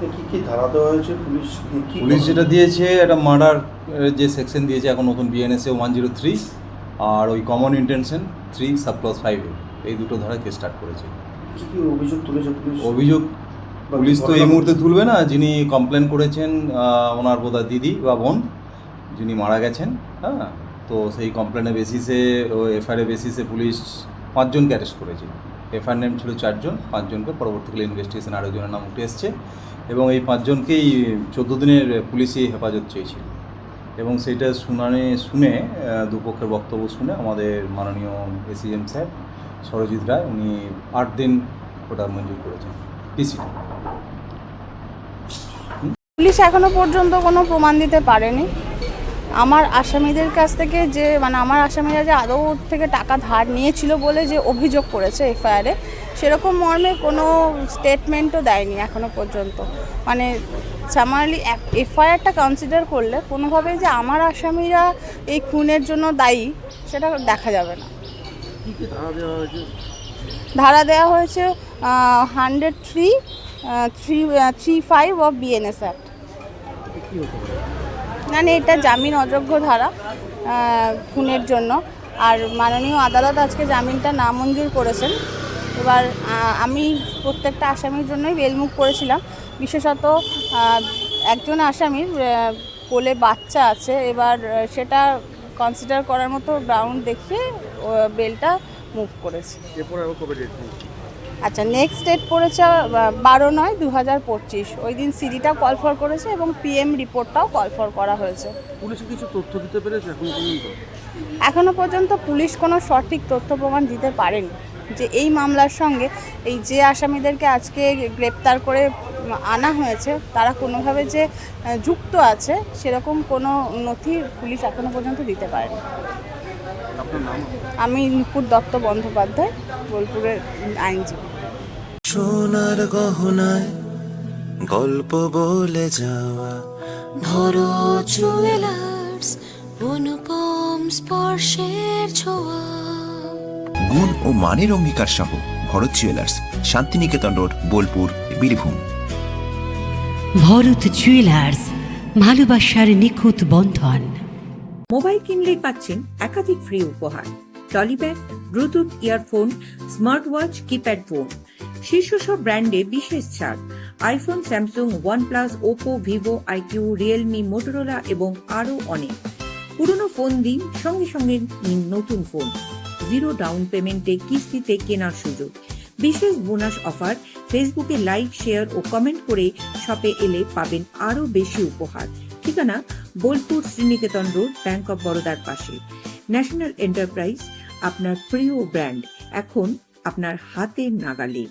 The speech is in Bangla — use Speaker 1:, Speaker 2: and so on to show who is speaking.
Speaker 1: কি কি ধারা দেওয়া হয়েছে? পুলিশ কি-
Speaker 2: পুলিশ যেটা দিয়েছে একটা মার্ডার যে সেকশন দিয়েছে এখন নতুন বিএনএসএ ওয়ান জিরো থ্রি আর ওই কমন ইন্টেনশন থ্রি সাবক্লস ফাইভে এই দুটো ধারায় কেস স্টার্ট করেছে।
Speaker 1: কি কি অভিযোগ তুলেছে পুলিশ?
Speaker 2: অভিযোগ পুলিশ তো এই মুহূর্তে তুলবে না। যিনি কমপ্লেন করেছেন ওনার বোধহয় দিদি বা বোন যিনি মারা গেছেন হ্যাঁ? তো সেই কমপ্লেনের বেসিসে ও এফআইআর বেসিসে পুলিশ পাঁচজনকে অ্যারেস্ট করেছে। এফআইআর নেম ছিল চারজন, পাঁচজনকে পরবর্তীকালে ইনভেস্টিগেশন আরও জনের নাম উঠে এসছে এবং এই পাঁচজনকেই চোদ্দ দিনের পুলিশি হেফাজত চেয়েছিল। এবং সেইটা শুনানি শুনে দুপক্ষের বক্তব্য শুনে আমাদের মাননীয় এসিএম সাহেব সরজিৎ রায়, উনি আট দিন ওটা মঞ্জুর করেছেন। পিসিটা
Speaker 3: পুলিশ এখনও পর্যন্ত কোনো প্রমাণ দিতে পারেনি। আমার আসামিদের কাছ থেকে যে মানে আমার আসামিরা যে আদৌ থেকে টাকা ধার নিয়েছিল বলে যে অভিযোগ করেছে এফআইআরে সেরকম মর্মে কোনো স্টেটমেন্টও দেয়নি এখনও পর্যন্ত। মানে সামারলি এফআইআরটা কনসিডার করলে কোনোভাবে যে আমার আসামিরা এই খুনের জন্য দায়ী সেটা দেখা যাবে না।
Speaker 1: কি কি ধারা দেওয়া হয়েছে?
Speaker 3: ধারা দেওয়া হয়েছে hundred three three three five of BNS act
Speaker 1: পারে
Speaker 3: মানে এটা জামিন অযোগ্য ধারা খুনের জন্য। আর মাননীয় আদালত আজকে জামিনটা নামঞ্জুর করেছেন। এবার আমি প্রত্যেকটা আসামির জন্যই বেলমুখ করেছিলাম। বিশেষত একজন আসামির কোলে বাচ্চা আছে। এবার সেটা কনসিডার করার মতো গ্রাউন্ড দেখিয়ে বেলটা মুভ করেছে। আচ্ছা নেক্সট ডেট পড়েছে বারো নয় দু হাজার পঁচিশ। ওই দিন সিডিটাও কল ফর করেছে এবং পিএম রিপোর্টটাও কল ফর করা হয়েছে।
Speaker 1: পুলিশ কিছু তথ্য দিতে পেরেছে এখন পর্যন্ত?
Speaker 3: এখনও পর্যন্ত পুলিশ কোনো সঠিক তথ্য প্রমাণ দিতে পারেনি যে এই মামলার সঙ্গে এই যে আসামিদেরকে আজকে গ্রেপ্তার করে আনা হয়েছে তারা কোনোভাবে যে যুক্ত আছে সেরকম কোনো নথি পুলিশ এখনও পর্যন্ত দিতে পারেনি। আমি নুপুর দত্ত বন্দ্যোপাধ্যায় বোলপুরের আইনজীবী।
Speaker 4: সোনার গহনায় গল্প বলে যাওয়া।
Speaker 5: ভরো জুয়েলার্স অনুপম স্পর্শের ছোঁয়া।
Speaker 6: গুণ ও মানের অঙ্গীকার সহ Bharat jewellers Shantiniketan road Bolpur Birbhum.
Speaker 7: Bharat jewellers ভালোবাসার নিখুঁত বন্ধন।
Speaker 8: মোবাইল কিনলেই পাচ্ছেন একাধিক ফ্রি উপহার। Trolley bag Bluetooth earphone smart watch keypad phone শীর্ষ সব ব্র্যান্ডে বিশেষ ছাড়। IPhone, Samsung, OnePlus, Oppo, Vivo iQOO Realme, Motorola এবং আরও অনেক। পুরনো ফোন দিন, সঙ্গে সঙ্গে নিন নতুন ফোন। জিরো ডাউন পেমেন্টে কিস্তিতে কেনার সুযোগ। বিশেষ বোনাস অফার, ফেসবুকে লাইক, শেয়ার ও কমেন্ট করে শপে এলে পাবেন আরও বেশি উপহার। ঠিকানা, Bolpur Sriniketan road, bank of বরোদার পাশে। ন্যাশনাল এন্টারপ্রাইজ, আপনার প্রিয় ব্র্যান্ড। এখন, আপনার হাতের নাগালে।